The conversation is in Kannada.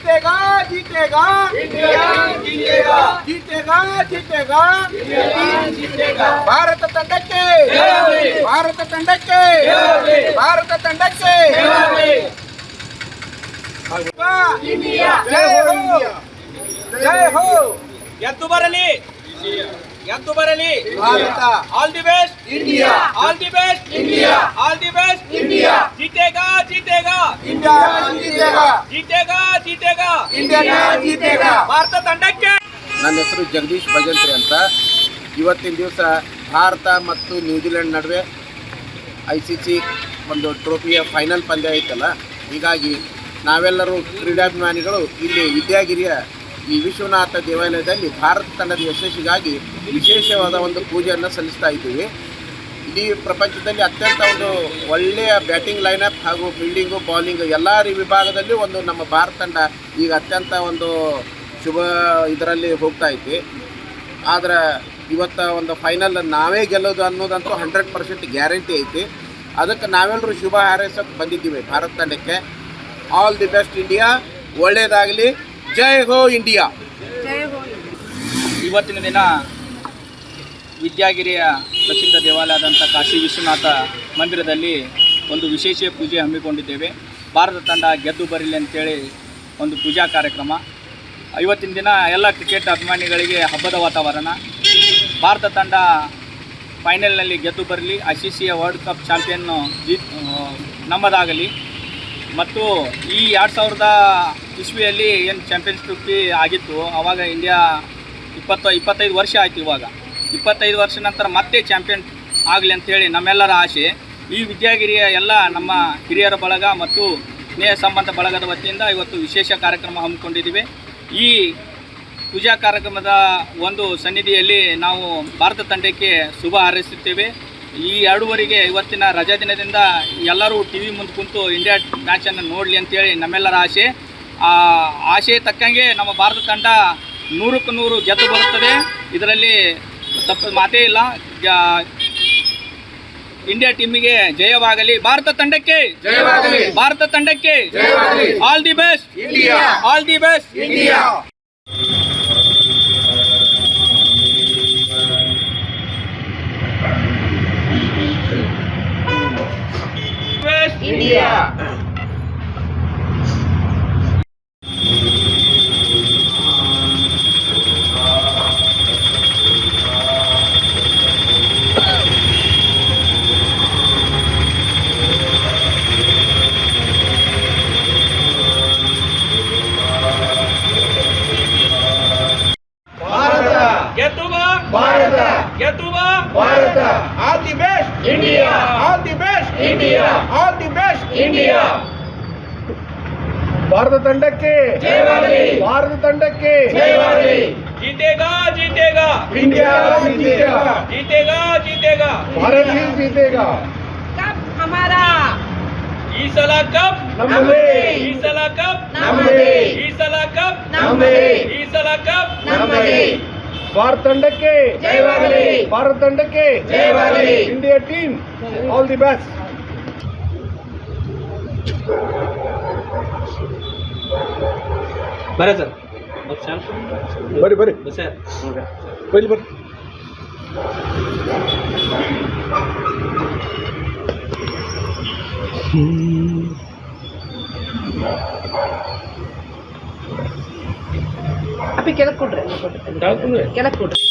जीतेगा जीतेगा इंडिया जीतेगा जीतेगा जीतेगा जीतेगा ಭಾರತ ತಂಡಕ್ಕೆ ಜಯವಾಗಲಿ. ಭಾರತ ತಂಡಕ್ಕೆ ಜಯವಾಗಲಿ. ಭಾರತ ತಂಡಕ್ಕೆ ಜಯವಾಗಲಿ. ಇಂಡಿಯಾ ಜಯ ಹೋ ಜಯ ಹೋ ಎದ್ದು ಬರಲಿ ಗೆದ್ದು ಬರಲಿ. Bharat. All the best India. All the best India. All the best India. ಜೀತೆಗಾ ಜೀತೆಗಾ. ಇಂಡಿಯಾ ಜೀತೆಗಾ. ಜೀತೆಗಾ ಜೀತೆಗಾ. ಇಂಡಿಯಾ ಜೀತೆಗಾ. ಭಾರತ ತಂಡಕ್ಕೆ. ನನ್ನ ಹೆಸರು ಜಗದೀಶ್ ಭಜಂತ್ರಿ ಅಂತ. ಇವತ್ತಿನ ದಿವಸ ಭಾರತ ಮತ್ತು ನ್ಯೂಜಿಲೆಂಡ್ ನಡುವೆ ಐ ಸಿ ಸಿ ಒಂದು ಟ್ರೋಫಿಯ ಫೈನಲ್ ಪಂದ್ಯ ಐತಲ್ಲ. ಹೀಗಾಗಿ ನಾವೆಲ್ಲರೂ ಕ್ರೀಡಾಭಿಮಾನಿಗಳು ಇಲ್ಲಿ ವಿದ್ಯಾಗಿರಿಯ ಈ ವಿಶ್ವನಾಥ ದೇವಾಲಯದಲ್ಲಿ ಭಾರತ ತಂಡದ ಯಶಸ್ಸಿಗಾಗಿ ವಿಶೇಷವಾದ ಒಂದು ಪೂಜೆಯನ್ನು ಸಲ್ಲಿಸ್ತಾ ಇದ್ದೀವಿ. ಇಡೀ ಪ್ರಪಂಚದಲ್ಲಿ ಅತ್ಯಂತ ಒಂದು ಒಳ್ಳೆಯ ಬ್ಯಾಟಿಂಗ್ ಲೈನಪ್ ಹಾಗೂ ಫೀಲ್ಡಿಂಗು ಬೌಲಿಂಗು ಎಲ್ಲ ವಿಭಾಗದಲ್ಲಿ ಒಂದು ನಮ್ಮ ಭಾರತ ತಂಡ ಈಗ ಅತ್ಯಂತ ಒಂದು ಶುಭ ಇದರಲ್ಲಿ ಹೋಗ್ತಾ ಐತಿ. ಆದರೆ ಇವತ್ತು ಒಂದು ಫೈನಲ್ ನಾವೇ ಗೆಲ್ಲೋದು ಅನ್ನೋದಂತೂ ಹಂಡ್ರೆಡ್ ಪರ್ಸೆಂಟ್ ಗ್ಯಾರಂಟಿ ಐತಿ. ಅದಕ್ಕೆ ನಾವೆಲ್ಲರೂ ಶುಭ ಹಾರೈಸಕ್ಕೆ ಬಂದಿದ್ದೀವಿ ಭಾರತ ತಂಡಕ್ಕೆ. ಆಲ್ ದಿ ಬೆಸ್ಟ್ ಇಂಡಿಯಾ ಒಳ್ಳೆಯದಾಗಲಿ ಜೈ ಹೋ ಇಂಡಿಯಾ. ಇವತ್ತಿನ ದಿನ ವಿದ್ಯಾಗಿರಿಯ ಪ್ರಸಿದ್ಧ ದೇವಾಲಯದಂಥ ಕಾಶಿ ವಿಶ್ವನಾಥ ಮಂದಿರದಲ್ಲಿ ಒಂದು ವಿಶೇಷ ಪೂಜೆ ಹಮ್ಮಿಕೊಂಡಿದ್ದೇವೆ. ಭಾರತ ತಂಡ ಗೆದ್ದು ಬರಲಿ ಅಂತೇಳಿ ಒಂದು ಪೂಜಾ ಕಾರ್ಯಕ್ರಮ. ಇವತ್ತಿನ ದಿನ ಎಲ್ಲ ಕ್ರಿಕೆಟ್ ಅಭಿಮಾನಿಗಳಿಗೆ ಹಬ್ಬದ ವಾತಾವರಣ. ಭಾರತ ತಂಡ ಫೈನಲ್ನಲ್ಲಿ ಗೆದ್ದು ಬರಲಿ ಐ ಸಿ ಸಿಯ ವರ್ಲ್ಡ್ ಕಪ್ ಚಾಂಪಿಯನ್ನು ಜೀತ್ ನಮ್ಮದಾಗಲಿ. ಮತ್ತು ಈ ಎರಡು ಸಾವಿರದ ಇಸ್ವಿಯಲ್ಲಿ ಏನು ಚಾಂಪಿಯನ್ಸ್ ಟ್ರೋಫಿ ಆಗಿತ್ತು ಆವಾಗ ಇಂಡಿಯಾ ಇಪ್ಪತ್ತು, ಇಪ್ಪತ್ತೈದು ವರ್ಷ ಆಯಿತು ಇವಾಗ. ಇಪ್ಪತ್ತೈದು ವರ್ಷ ನಂತರ ಮತ್ತೆ ಚಾಂಪಿಯನ್ ಆಗಲಿ ಅಂಥೇಳಿ ನಮ್ಮೆಲ್ಲರ ಆಸೆ. ಈ ವಿದ್ಯಾಗಿರಿಯ ಎಲ್ಲ ನಮ್ಮ ಹಿರಿಯರ ಬಳಗ ಮತ್ತು ಸ್ನೇಹ ಸಂಬಂಧ ಬಳಗದ ವತಿಯಿಂದ ಇವತ್ತು ವಿಶೇಷ ಕಾರ್ಯಕ್ರಮ ಹಮ್ಮಿಕೊಂಡಿದ್ದೀವಿ. ಈ ಪೂಜಾ ಕಾರ್ಯಕ್ರಮದ ಒಂದು ಸನ್ನಿಧಿಯಲ್ಲಿ ನಾವು ಭಾರತ ತಂಡಕ್ಕೆ ಶುಭ ಹಾರೈಸುತ್ತೇವೆ. ಈ ಎರಡೂವರೆಗೆ ಇವತ್ತಿನ ರಜಾ ದಿನದಿಂದ ಎಲ್ಲರೂ ಟಿ ವಿ ಮುಂದೆ ಕುಂತು ಇಂಡಿಯಾ ಮ್ಯಾಚನ್ನು ನೋಡಲಿ ಅಂತೇಳಿ ನಮ್ಮೆಲ್ಲರ ಆಸೆ. ಆ ಆಸೆ ತಕ್ಕಂಗೆ ನಮ್ಮ ಭಾರತ ತಂಡ ನೂರಕ್ಕೆ ನೂರು ಗೆದ್ದು ಬರುತ್ತದೆ. ಇದರಲ್ಲಿ ತಪ್ಪು ಮಾತೇ ಇಲ್ಲ. ಇಂಡಿಯಾ ಟೀಮಿಗೆ ಜಯವಾಗಲಿ. ಭಾರತ ತಂಡಕ್ಕೆ ಜಯವಾಗಲಿ. ಭಾರತ ತಂಡಕ್ಕೆ ಜಯವಾಗಲಿ. All the best. India. All the best. India. the best India all the best India all the best India Bharat ತಂಡಕ್ಕೆ ಜಯವಾಗಲಿ ಭಾರತ ತಂಡಕ್ಕೆ ಜಯವಾಗಲಿ जीतेगा जीतेगा ಇಂಡಿಯಾ ಜೀತೇಗಾ जीतेगा जीतेगा ಭಾರತ ही जीतेगा कब हमारा ಈ ಸಲ ಕಪ್ ನಮ್ಮದೇ ಈ ಸಲ ಕಪ್ ನಮ್ಮದೇ ಈ ಸಲ ಕಪ್ ನಮ್ಮದೇ ಈ ಸಲ ಕಪ್ ನಮ್ಮದೇ ಭಾರತ ತಂಡಕ್ಕೆ ಜಯವಾಗಲಿ ಭಾರತ ತಂಡಕ್ಕೆ ಜಯವಾಗಲಿ India team all the best ಬರ ಸರ್ ಬರ್ರಿ ಬರ್ರಿ ಸರ್ ಬರ್ರಿ ಬರ್ರಿ ಕೆಳಕ್ ಕೊಡ್ರಿ ಕೆಳಕ್ ಕೊಡ್ರಿ